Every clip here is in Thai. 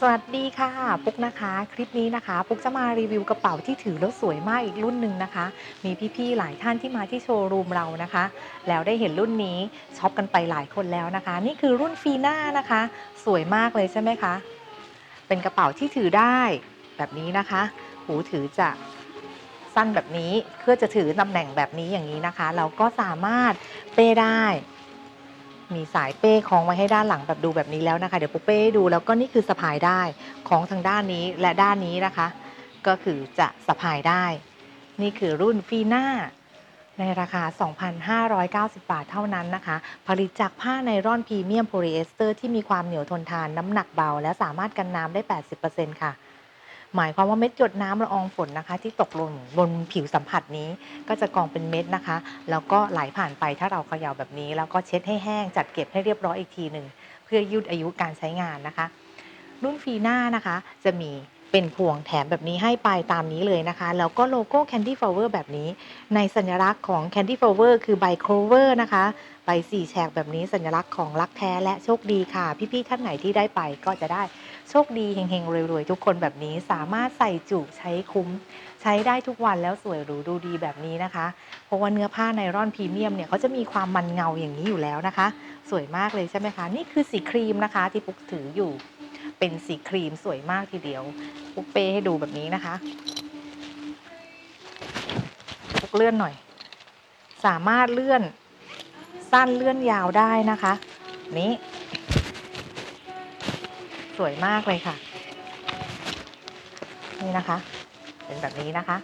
สวัสดีค่ะ ปุ๊กนะคะ คลิปนี้นะคะ ปุ๊กจะมารีวิวกระเป๋าที่ถือแล้วสวยมากอีกรุ่นหนึ่งนะคะ มีพี่ๆหลายท่านที่มาที่โชว์รูมเรานะคะ แล้วได้เห็นรุ่นนี้ช็อปกันไปหลายคนแล้วนะคะ นี่คือรุ่นฟีน่านะคะ สวยมากเลยใช่ไหมคะ เป็นกระเป๋าที่ถือได้แบบนี้นะคะ หูถือจะสั้นแบบนี้เพื่อจะถือตำแหน่งแบบนี้อย่างนี้นะคะ เราก็สามารถเป้ได้ มีสายเป้คล้องไว้ให้ด้านหลังแบบดูแบบนี้แล้วนะคะ เดี๋ยวปุ๊เป้ดูแล้วก็นี่คือสะพายได้ของทางด้านนี้และด้านนี้นะคะ ก็คือจะสะพายได้ นี่คือรุ่นฟีน่าในราคา 2,590 บาทเท่านั้นนะคะ ผลิตจากผ้าไนร่อนพรีเมียมโพลีเอสเตอร์ที่มีความเหนียวทนทานน้ำหนักเบา และสามารถกันน้ำได้ 80%ค่ะ หมายความว่าเม็ดหยดน้ำละอองฝนนะคะ ที่ตกลงบนผิวสัมผัสนี้ ก็จะกองเป็นเม็ดนะคะ แล้วก็ไหลผ่านไปถ้าเราเขย่าแบบนี้ แล้วก็เช็ดให้แห้งจัดเก็บให้เรียบร้อยอีกทีหนึ่งเพื่อยืดอายุการใช้งานนะคะ รุ่นฟีน่านะคะ จะมีเป็นพวงแถมแบบนี้ให้ไปตามนี้เลยนะคะ แล้วก็โลโก้ Candy Flower แบบนี้ ในสัญลักษณ์ของ Candy Flower คือใบโคเวอร์นะคะใบสี่แฉกแบบนี้สัญลักษณ์ของรักแท้และโชคดีค่ะ พี่ๆท่านไหนที่ได้ไปก็จะได้ โชคดีเฮงๆรวยๆ ทุกคนแบบนี้สามารถใส่จุใช้คุ้ม ใช้ได้ทุกวันแล้วสวยหรูดูดีแบบนี้นะคะ เพราะว่าเนื้อผ้าไนร่อนพรีเมียมเนี่ยเขาจะมีความมันเงาอย่างนี้อยู่แล้วนะคะ สวยมากเลยใช่ไหมคะ นี่คือสีครีมนะคะที่ปุ๊กถืออยู่ เป็นสีครีมสวยมากทีเดียวปุ๊กเป้ให้ดูแบบนี้นะคะปุ๊กเลื่อนหน่อย สามารถเลื่อนสั้นเลื่อนยาวได้นะคะ นี้ สวยมากเลยค่ะ นี่นะคะ เป็นแบบนี้นะคะ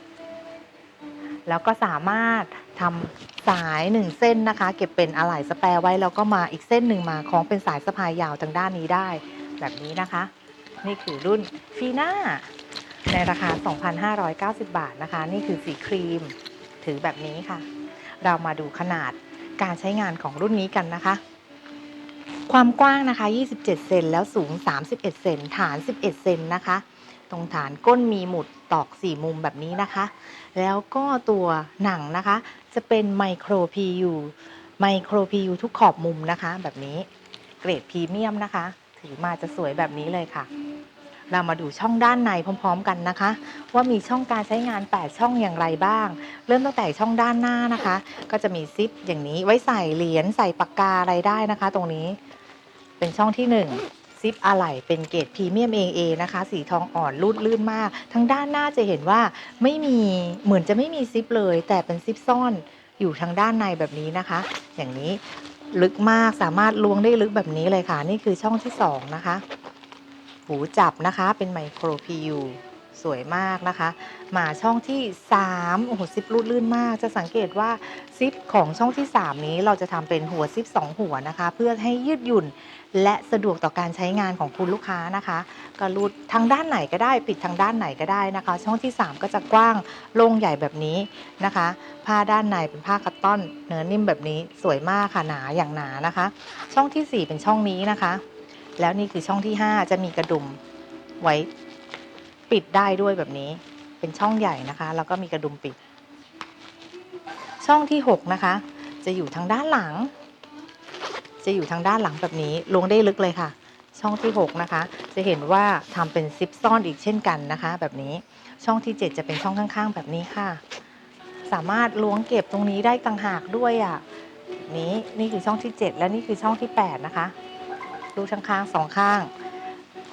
แล้วก็สามารถทำสายหนึ่งเส้นนะคะ เก็บเป็นอะไหล่สแปรไว้แล้วก็มาอีกเส้นหนึ่งมาคล้องเป็นสายสะพายยาวทางด้านนี้ได้ แบบนี้นะคะ นี่คือรุ่นฟีน่าในราคา 2,590 บาทนะคะ นี่คือสีครีม ถือแบบนี้ค่ะ เรามาดูขนาดการใช้งานของรุ่นนี้กันนะคะ ความกว้างนะคะ 27 เซนแล้วสูง 31 เซนฐาน 11 เซนนะคะ ตรงฐานก้นมีหมุดตอกสี่มุมแบบนี้นะคะ แล้วก็ตัวหนังนะคะ จะเป็นไมโคร PU ไมโคร PU ทุกขอบมุมนะคะ แบบนี้เกรดพรีเมียมนะคะ ถือมาจะสวยแบบนี้เลยค่ะ เรามาดูช่องด้านในพร้อม ๆ กันนะคะ ว่ามีช่องการใช้งาน 8 ช่องอย่างไรบ้าง เริ่มตั้งแต่ช่องด้านหน้านะคะ ก็จะมีซิปอย่างนี้ไว้ใส่เหรียญใส่ปากกาอะไรได้นะคะ ตรงนี้เป็นช่องที่1ซิปอะไหล่เป็นเกรดพรีเมียม AA นะคะ สีทองอ่อนรูดลื่นมาก ทั้งด้านหน้าจะเห็นว่าไม่มีเหมือนจะไม่มีซิปเลย แต่เป็นซิปซ่อนอยู่ทางด้านในแบบนี้นะคะ อย่างนี้ลึกมากสามารถล้วงได้ลึกแบบนี้เลยค่ะ นี่คือช่องที่ 2 นะคะ หูจับนะคะเป็นไมโคร PU สวยมากนะคะ มาช่องที่ 3 โอ้โหซิปรูดลื่นมาก จะสังเกตว่าซิปของช่องที่ 3 นี้เราจะทำเป็นหัวซิป 2 หัวนะคะ เพื่อให้ยืดหยุ่นและสะดวกต่อการใช้งานของคุณลูกค้านะคะ ก็รูดทางด้านไหนก็ได้ ปิดทางด้านไหนก็ได้นะคะ ช่องที่ 3 ก็จะกว้างโล่งใหญ่แบบนี้นะคะ ผ้าด้านในเป็นผ้าคัตตอนเนื้อนิ่มแบบนี้สวยมากค่ะหนาอย่างหนานะคะ ช่องทีสี่4 เป็นช่องนี้นะคะ แล้วนี่คือช่องที่ 5 จะมีกระดุมไว้ปิดได้ด้วยแบบนี้ เป็นช่องใหญ่นะคะ แล้วก็มีกระดุมปิด ช่องที่ 6 นะคะ จะอยู่ทางด้านหลัง จะอยู่ทางด้านหลังแบบนี้ ลงได้ลึกเลยค่ะ ช่องที่ 6 นะคะ จะเห็นว่าทำเป็นซิปซ่อนอีกเช่นกันนะคะ แบบนี้ ช่องที่ 7 จะเป็นช่องข้างๆ แบบนี้ค่ะ สามารถล้วงเก็บตรงนี้ได้ต่างหากด้วยอะนี้นี่คือช่องที่ 7 และนี่คือช่องที่ 8 นะคะ ดูข้างสองข้าง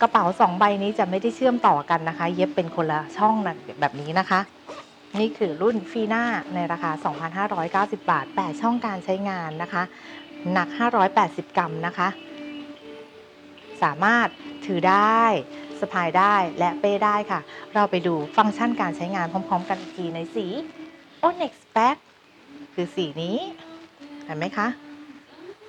กระเป๋าสองใบนี้จะไม่ได้เชื่อมต่อกันนะคะ เย็บเป็นคนละช่องนะแบบนี้นะคะ นี่คือรุ่นฟีน่าในราคา 2,590 บาท 8 ช่องการใช้งานนะคะ หนัก 580 กรัมนะคะ สามารถถือได้สะพายได้และเป้ได้ค่ะ เราไปดูฟังก์ชันการใช้งานพร้อม ๆ กันอีกทีในสี Onyx Black คือสีนี้ เห็นไหมคะ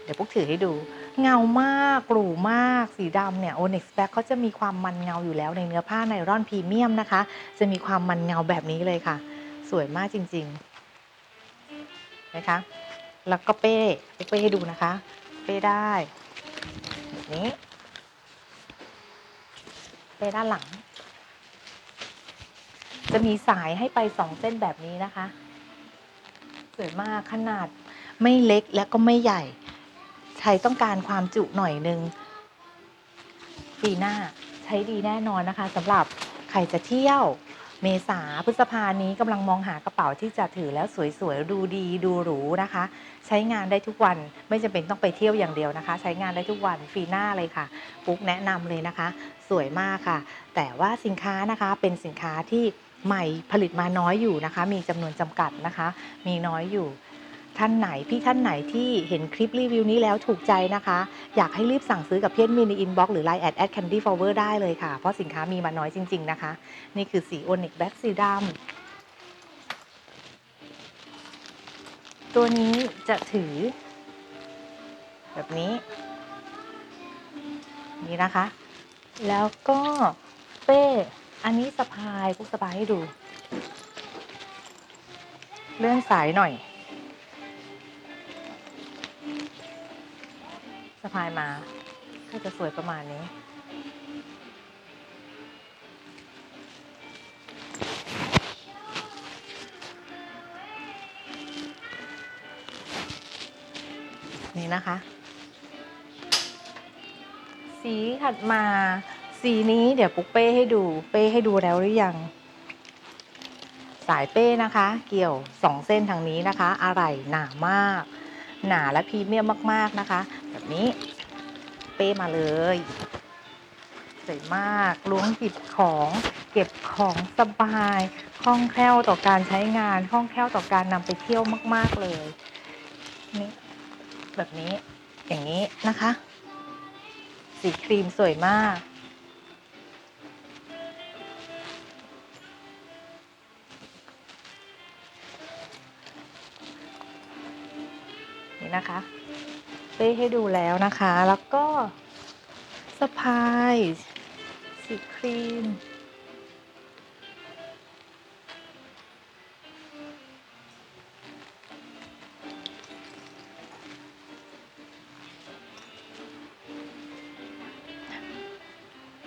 เดี๋ยวปุ๊กถือให้ดู เงามากหรูมาก สีดำเนี่ย Onyx Black เขาจะมีความมันเงาอยู่แล้วในเนื้อผ้าไนร่อนพรีเมียมนะคะ จะมีความมันเงาแบบนี้เลยค่ะ สวยมากจริงๆนะคะ แล้วก็เป้เป้ให้ดูนะคะ เป้ได้แบบนี้ เป้ด้านหลัง จะมีสายให้ไปสองเส้นแบบนี้นะคะ สวยมากขนาดไม่เล็กและก็ไม่ใหญ่ ใครต้องการความจุหน่อยนึงปีหน้าใช้ช้ดีแน่นอนนะคะสำหรับใครจะเที่ยวเมษาพฤษภานี้กำลังมองหากระเป๋าที่จะถือแล้วสวยๆ ดูดีดูหรูนะคะ ใช้งานได้ทุกวันไม่จำเป็นต้องไปเที่ยวอย่างเดียวนะคะ ใช้งานได้ทุกวันฟรีหน้าเลยค่ะปุ๊กแนะนำเลยนะคะ สวยมากค่ะ แต่ว่าสินค้านะคะเป็นสินค้าที่ใหม่ผลิตมาน้อยอยู่นะคะ มีจำนวนจำกัดนะคะ มีน้อยอยู่ ท่านไหนพี่ท่านไหนที่เห็นคลิปรีวิวนี้แล้วถูกใจนะคะ อยากให้รีบสั่งซื้อกับเพียนมีในอินบ็อกซ์หรือ Line แอดแอดแคนดี้ฟลเวอร์ได้เลยค่ะ เพราะสินค้ามีมาน้อยจริง ๆ นะคะ นี่คือสีโอนิกแบ็กสีดำตัวนี้จะถือ แบบนี้ นี่นะคะ แล้วก็เป้อันนี้สะพายพวกสะพายให้ดู เลื่อนสายหน่อย พายมา ก็จะสวยประมาณนี้นี่นะคะ สีถัดมาสีนี้เดี๋ยวปุ๊กเป้ให้ดูเป้ให้ดูแล้วหรือยัง สายเป้นะคะ เกี่ยวสองเส้นทางนี้นะคะ อะไรหนามาก หนาและพรีเมียมมาก ๆนะคะ แบบนี้เป้มาเลยสวยมากล้วงหยิบของเก็บของสบายคล่องแคล่วต่อการใช้งานคล่องแคล่วต่อการนำไปเที่ยวมาก ๆเลยนี่แบบนี้อย่างนี้นะคะ สีครีมสวยมาก นะคะเป้ให้ดูแล้วนะคะ แล้วก็สะพายสีครีม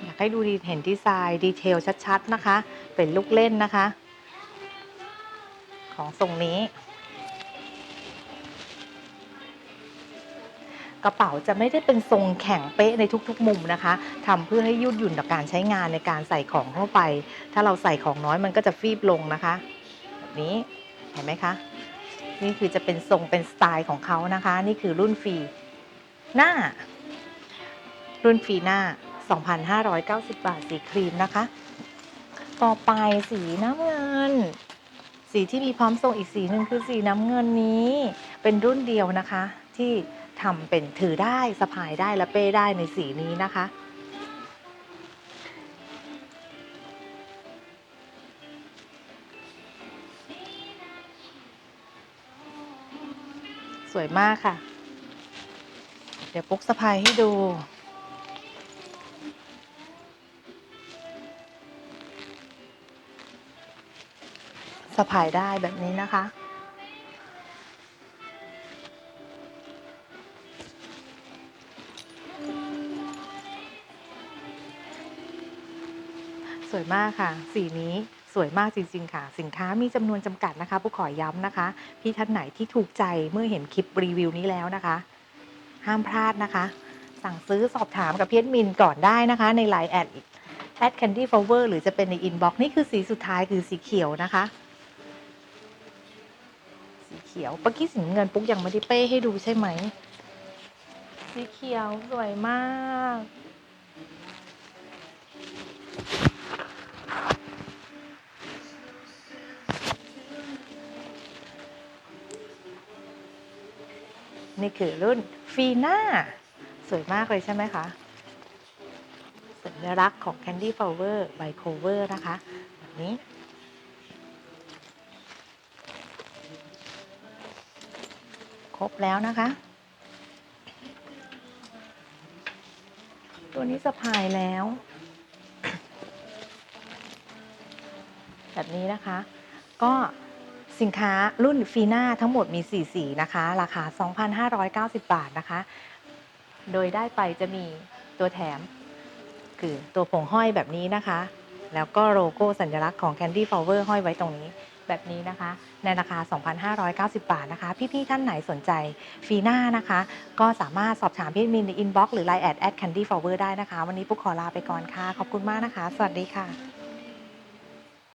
อยากให้ดูดีเห็นดีไซน์ดีเทลชัด ๆ นะคะ เป็นลูกเล่นนะคะ ของทรงนี้ กระเป๋าจะไม่ได้เป็นทรงแข็งเป๊ะในทุกๆ มุมนะคะทำเพื่อให้ยืดหยุ่นต่อการใช้งานในการใส่ของเข้าไป ถ้าเราใส่ของน้อยมันก็จะฟีบลงนะคะแบบนี้เห็นไหมคะ นี่คือจะเป็นทรงเป็นสไตล์ของเขานะคะ นี่คือรุ่นฟรีหน้า รุ่นฟรีหน้า 2,590 บาทสีครีมนะคะ ต่อไปสีน้ำเงิน สีที่มีพร้อมส่งอีกสีหนึ่งคือสีน้ำเงินนี้ เป็นรุ่นเดียวนะคะ ที่ทำเป็นถือได้สะพายได้และเป้ได้ในสีนี้นะคะ สวยมากค่ะ เดี๋ยวปุ๊กสะพายให้ดูสะพายได้แบบนี้นะคะ วยมากค่ะ สีนี้สวยมากจริง ๆ ค่ะ สินค้ามีจำนวนจำกัดนะคะ ผู้ขอย้ำนะคะ พี่ท่านไหนที่ถูกใจเมื่อเห็นคลิปรีวิวนี้แล้วนะคะ ห้ามพลาดนะคะ สั่งซื้อสอบถามกับพี่เอ็ดมินก่อนได้นะคะ ในไลน์แอดแอด Candy Flower หรือจะเป็นในอินบ็อกซ์นี่คือสีสุดท้ายคือสีเขียวนะคะ สีเขียวเมื่อกี้สีน้ำเงินปุ๊กยังไม่ได้เป้ให้ดูใช่ไหม สีเขียวสวยมาก นี่คือรุ่นฟีน่าสวยมากเลยใช่ไหมคะ สัญลักษณ์ของ Candy Flower by Cover นะคะแบบนี้ ครบแล้วนะคะ ตัวนี้สะพายแล้ว แบบนี้นะคะ ก็ สินค้ารุ่นฟีน่าทั้งหมดมี 4 สีนะคะ ราคา 2,590 บาทนะคะ โดยได้ไปจะมีตัวแถม คือตัวผงห้อยแบบนี้นะคะ แล้วก็โลโก้สัญลักษณ์ของ Candy Flower ห้อยไว้ตรงนี้แบบนี้นะคะ ในราคา 2,590 บาทนะคะ พี่ ๆ ท่านไหนสนใจฟีน้านะคะ ก็สามารถสอบถามพี่มินในอินบ็อกซ์หรือ Line แอดแอด Candy Flower ได้นะคะ วันนี้ปุ๊กขอลาไปก่อนค่ะ ขอบคุณมากนะคะ สวัสดีค่ะ